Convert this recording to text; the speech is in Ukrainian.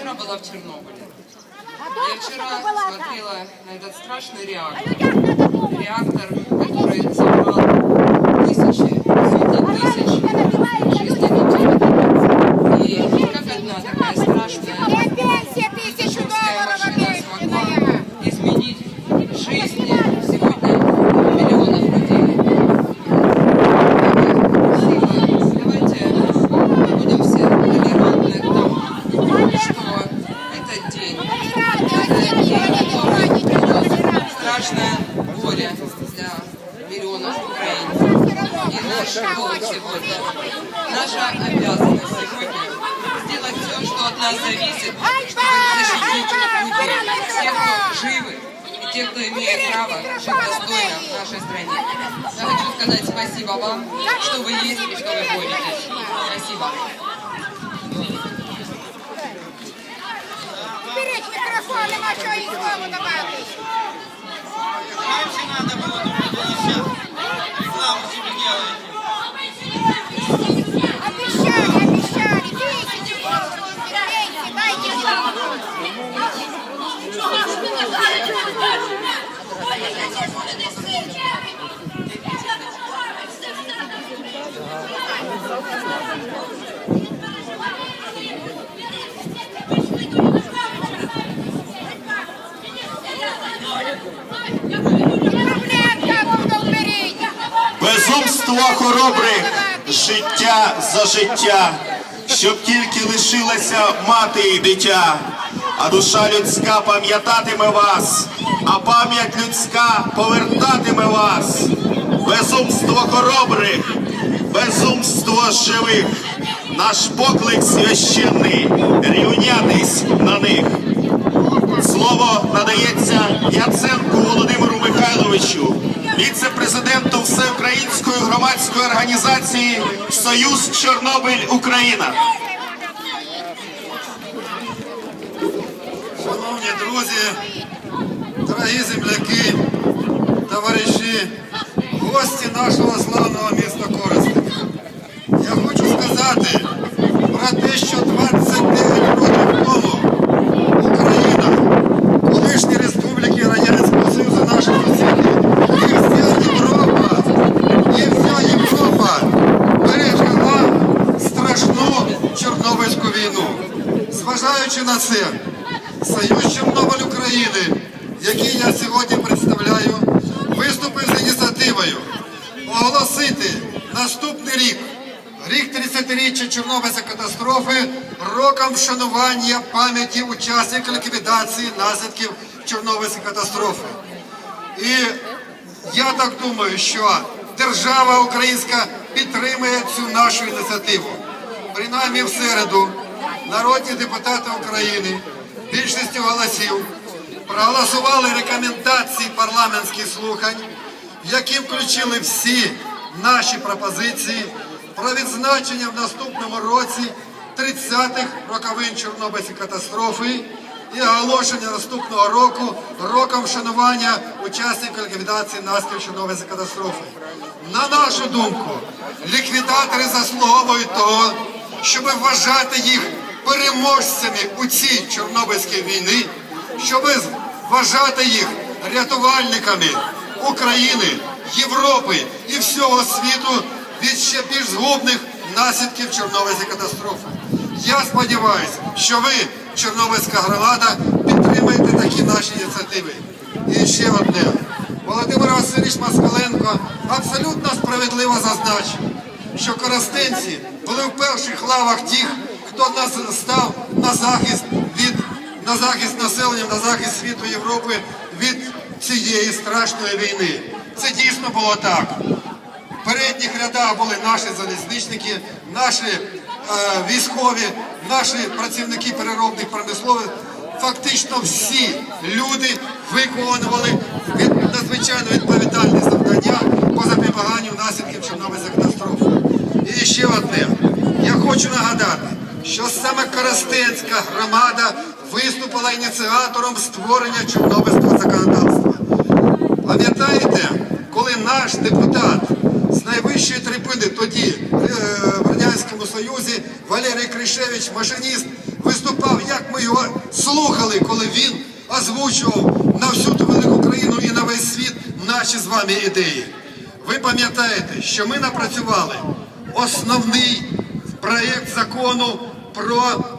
пострадала Чернобыль. Я вчера была в Чернобыле. Я вчера смотрела на этот страшный реактор. Реактор, который забрал тысячи, сотни тысяч жизней людей. И как одна такая страшная наша обязанность сегодня сделать все, что от нас зависит, чтобы защитить людей, всех, кто живы, и тех, кто имеет право жить достойно в нашей стране. Я хочу сказать спасибо вам, что вы есть и что вы боретесь. Спасибо. Беріть мікрофон, нема що і слово давати. Раньше надо было Безумство хоробрих, життя за життя, щоб тільки лишилася мати і дитя, а душа людська пам'ятатиме вас, а пам'ять людська повертатиме вас. Безумство хоробрих, безумство живих, наш поклик священний, рівнятись на них. Слово надається Яценку Володимиру Михайловичу, віце-президенту Всеукраїнської громадської організації Союз Чорнобиль Україна. Шановні друзі, дорогі земляки, товариші, гості нашого славного міста Коростеня. Я хочу сказати про те, що Зважаючи на це, Союз Чорнобиль України, який я сьогодні представляю, виступив з ініціативою оголосити наступний рік, рік 30-річчя Чорнобильської катастрофи, роком вшанування пам'яті учасників ліквідації наслідків Чорнобильської катастрофи. І я так думаю, що держава українська підтримує цю нашу ініціативу. Принаймні в середу народні депутати України більшістю голосів проголосували рекомендації парламентських слухань, які включили всі наші пропозиції про відзначення в наступному році 30-х роковин Чорнобильської катастрофи і оголошення наступного року роком вшанування учасників ліквідації наслідків Чорнобильської катастрофи. На нашу думку, ліквідатори заслуговують того, щоб вважати їх переможцями у цій Чорнобильській війні, щоб вважати їх рятувальниками України, Європи і всього світу від ще більш згубних наслідків Чорнобильської катастрофи. Я сподіваюся, що ви, Чорнобильська громада, підтримаєте такі наші ініціативи. І ще одне. Володимир Васильович Москаленко абсолютно справедливо зазначив, що коростенці були в перших лавах тих, хто нас став на захист від на захист населення, на захист світу Європи від цієї страшної війни. Це дійсно було так. В передніх рядах були наші залізничники, наші е, військові, наші працівники переробних промислових. Фактично всі люди виконували надзвичайно відповідальні завдання по запобіганню наслідків Чорнобильської катастрофи. І ще одне. Я хочу нагадати, що саме Коростенська громада виступила ініціатором створення Чорнобильського законодавства. Пам'ятаєте, коли наш депутат з найвищої трибуни тоді е, в Радянському Союзі Валерій Кришевич, машиніст, виступав, як ми його слухали, коли він озвучував на всю велику країну і на весь світ наші з вами ідеї. Ви пам'ятаєте, що ми напрацювали основний проєкт закону про